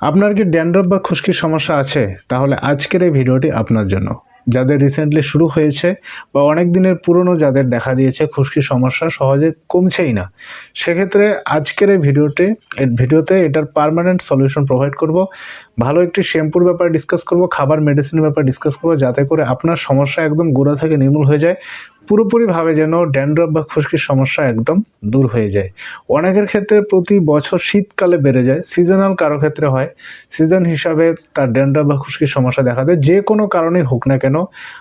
আপনার কি ড্যান্ড্রফ বা খুশকির সমস্যা আছে? তাহলে আজকের এই ভিডিওটি আপনার জন্য। যাদের রিসেন্টলি শুরু হয়েছে বা অনেক দিনের পুরনো যাদের দেখা দিয়েছে খুশকির সমস্যা সহজে কমছেই না। সেক্ষেত্রে আজকের এই ভিডিওটি ভিডিওতে এটার পার্মানেন্ট সলিউশন প্রোভাইড করব। ভালো একটি শ্যাম্পুর ব্যাপারে ডিসকাস করব, খাবার মেডিসিনের ব্যাপারে ডিসকাস করব, যাতে করে আপনার সমস্যা একদম গোড়া থেকে নির্মূল হয়ে যায়। পুরোপুরিভাবে যেন ড্যান্ড্রফ বা খুশকির সমস্যা একদম দূর হয়ে যায়। অনেকের ক্ষেত্রে প্রতি বছর শীতকালে বেড়ে যায়। সিজনাল কারও ক্ষেত্রে হয়। সিজন হিসাবে তার ড্যান্ড্রফ বা খুশকির সমস্যা দেখা দেয়। যে কোনো কারণেই হোক না কেন,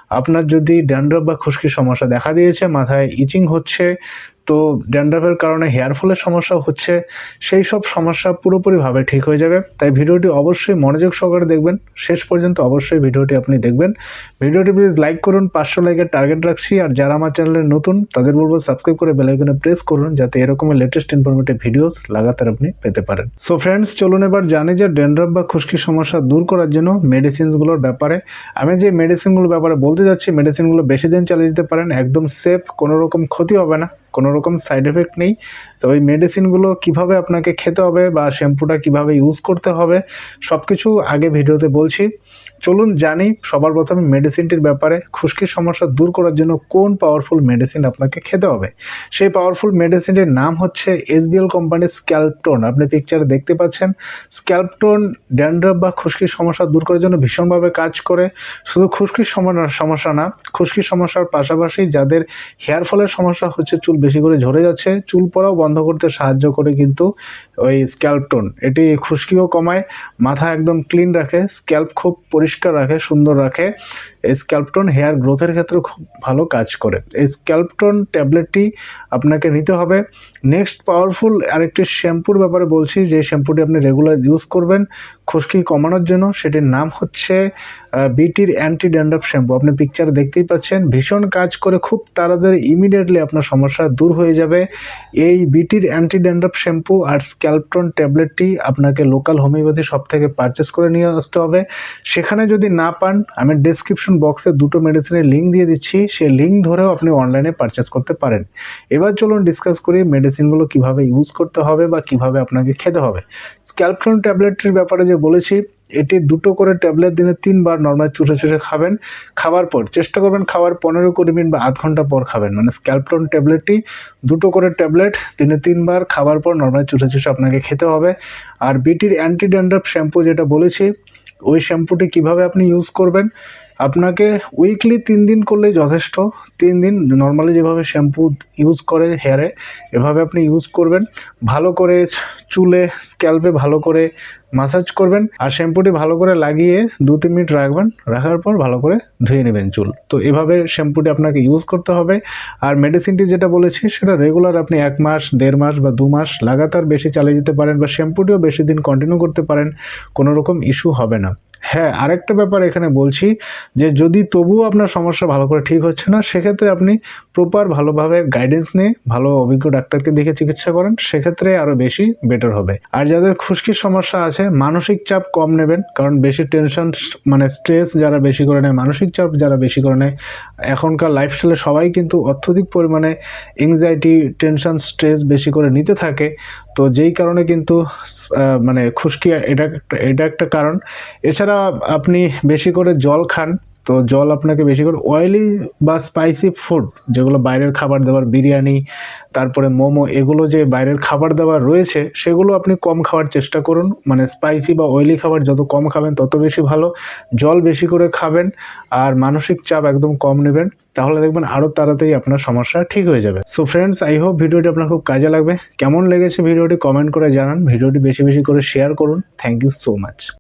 আপনার যদি ড্যান্ড্রফ বা খুশকির সমস্যা দেখা দিয়েছে, মাথায় ইচিং হচ্ছে তো ড্যান্ড্রফের কারণে হেয়ার ফলের সমস্যা হচ্ছে, সেই সব সমস্যা পুরোপুরিভাবে ঠিক হয়ে যাবে। তাই ভিডিওটি অবশ্যই মনোযোগ সহকারে দেখবেন। শেষ পর্যন্ত অবশ্যই ভিডিওটি আপনি দেখবেন। ভিডিওটি প্লিজ লাইক করুন, পাঁচশো লাইকের টার্গেট রাখছি। আর যারা আমার চ্যানেলে নতুন, তাদের বলব সাবস্ক্রাইব করে বেলাইকনে প্রেস করুন, যাতে এরকমের লেটেস্ট ইনফরমেটিভ ভিডিওস লাগাতার আপনি পেতে পারেন। সো ফ্রেন্ডস চলুন এবার জানি যে ড্যান্ড্রফ বা খুশকির সমস্যা দূর করার জন্য মেডিসিনসগুলোর ব্যাপারে। আমি যে মেডিসিনগুলোর ব্যাপারে বলতে যাচ্ছি মেডিসিনগুলো বেশি দিন চালিয়ে যেতে পারেন, একদম সেফ কোনো রকম ক্ষতি হবে না। কোনো রকম সাইড এফেক্ট নেই। তো ওই মেডিসিনগুলো কীভাবে আপনাকে খেতে হবে বা শ্যাম্পুটা কীভাবে ইউজ করতে হবে সব কিছু আগে ভিডিওতে বলছি। চলুন জানি সবার প্রথমে মেডিসিনটির ব্যাপারে খুশকির সমস্যা দূর করার জন্য কোন পাওয়ারফুল মেডিসিন আপনাকে খেতে হবে। সেই পাওয়ারফুল মেডিসিনটির নাম হচ্ছে এসবিএল কোম্পানির স্ক্যাল্পটোন আপনি পিকচারে দেখতে পাচ্ছেন স্ক্যাল্পটোন ড্যান্ড্রফ বা খুশকির সমস্যা দূর করার জন্য ভীষণভাবে কাজ করে। শুধু খুশকির সমস্যা না, খুশকির সমস্যার পাশাপাশি যাদের হেয়ার ফলের সমস্যা হচ্ছে, চুল বেশি করে ঝরে যাচ্ছে, চুল পড়াও বন্ধ করতে সাহায্য করে কিন্তু ওই স্ক্যাল্পটোন এটি খুশকিও কমায়, মাথা একদম ক্লিন রাখে স্ক্যাল্প খুব পরিষ্কার রাখে, সুন্দর রাখে। স্ক্যাল্পটোন হেয়ার গ্রোথের ক্ষেত্রে খুব ভালো কাজ করে। এই স্ক্যাল্পটোন ট্যাবলেটটি আপনাকে নিতে হবে। নেক্সট পাওয়ারফুল আরেকটি শ্যাম্পুর ব্যাপারে বলছি, যে শ্যাম্পুটি আপনি রেগুলার ইউজ করবেন খুশকি কমানোর জন্য। সেটির নাম হচ্ছে বিটির অ্যান্টি ড্যান্ড্রফ শ্যাম্পু। আপনি পিকচার দেখতেই পাচ্ছেন, ভীষণ কাজ করে খুব তাড়াতাড়ি ইমিডিয়েটলি আপনার সমস্যা দূর হয়ে যাবে। এই বিটির অ্যান্টি ড্যান্ড্রফ শ্যাম্পু আর স্ক্যাল্পটন ট্যাবলেটটি আপনাকে লোকাল হোমিওপ্যাথি সব থেকে পারচেস করে নিয়ে আসতে হবে। সেখানে যদি না পান, আমি ডেসক্রিপশন বক্সে দুটো মেডিসিনের লিঙ্ক দিয়ে দিচ্ছি। সেই লিঙ্ক ধরেও আপনি অনলাইনে পারচেস করতে পারেন। এবার চলুন ডিসকাস করি মেডিসিনগুলো কীভাবে ইউজ করতে হবে বা কীভাবে আপনাকে খেতে হবে। স্ক্যাল্পটন ট্যাবলেটটির ব্যাপারে যে বলেছি, এটি দুটো করে ট্যাবলেট দিনে তিনবার নর্মাল চুষে চুষে খাবেন। খাওয়ার পর, চেষ্টা করবেন খাওয়ার পনেরো কুড়ি মিনিট বা আধ ঘণ্টা পর খাবেন। মানে স্ক্যাল্পটন ট্যাবলেটটি দুটো করে ট্যাবলেট দিনে তিনবার খাওয়ার পর নর্মাল চুষে চুষে আপনাকে খেতে হবে। আর বিটির অ্যান্টি ড্যান্ড্রফ শ্যাম্পু যেটা বলেছি ওই শ্যাম্পুটি কীভাবে আপনি ইউজ করবেন? আপনাকে উইকলি তিন দিন করলেই যথেষ্ট। তিন দিন নর্মালি যেভাবে শ্যাম্পু ইউজ করে হেয়ারে এভাবে আপনি ইউজ করবেন। ভালো করে চুলে স্ক্যাল্পে ভালো করে মাসাজ করবেন আর শ্যাম্পুটি ভালো করে লাগিয়ে দু, তিন মিনিট রাখবেন। রাখার পর ভালো করে ধুয়ে নেবেন চুল। তো এভাবে শ্যাম্পুটি আপনাকে ইউজ করতে হবে। আর মেডিসিনটি যেটা বলেছি, সেটা রেগুলার আপনি এক মাস, দেড় মাস বা দু মাস লাগাতার বেশি চালিয়ে যেতে পারেন বা শ্যাম্পুটিও বেশি দিন কন্টিনিউ করতে পারেন, কোনো রকম ইস্যু হবে না। হ্যাঁ আরেকটা ব্যাপার এখানে বলছি যে যদি তবুও আপনার সমস্যা ভালো করে ঠিক হচ্ছে না, সেক্ষেত্রে আপনি প্রপার ভালোভাবে গাইডেন্স নিয়ে ভালো অভিজ্ঞ ডাক্তারকে দেখে চিকিৎসা করেন, সেক্ষেত্রে আরও বেশি বেটার হবে। আর যাদের খুশকির সমস্যা আছে মানসিক চাপ কম নেবেন, কারণ বেশি টেনশন মানে স্ট্রেস যারা বেশি করে নেয়, মানসিক চাপ যারা বেশি করে নেয়, এখনকার লাইফস্টাইলে সবাই কিন্তু অত্যধিক পরিমাণে এংজাইটি টেনশন স্ট্রেস বেশি করে নিতে থাকে। তো যেই কারণে কিন্তু মানে খুশকি, এটা এটা একটা কারণ। এছাড়া আপনি বেশি করে জল খান তো জল আপনাকে বেশি করে অয়েলি বা স্পাইসি ফুড যেগুলো বাইরের খাবার দাবার বিরিয়ানি, তারপরে মোমো, এগুলো যে বাইরের খাবার দাবার রয়েছে, সেগুলো আপনি কম খাওয়ার চেষ্টা করুন। মানে স্পাইসি বা অয়েলি খাবার যত কম খাবেন, তত বেশি ভালো। জল বেশি করে খাবেন আর মানসিক চাপ একদম কম নেবেন। তাহলে দেখবেন আরও তাড়াতাড়ি আপনার সমস্যা ঠিক হয়ে যাবে। সো ফ্রেন্ডস আই হোপ ভিডিওটি আপনার খুব কাজে লাগবে। কেমন লেগেছে ভিডিওটি কমেন্ট করে জানান। ভিডিওটি বেশি বেশি করে শেয়ার করুন। Thank you so much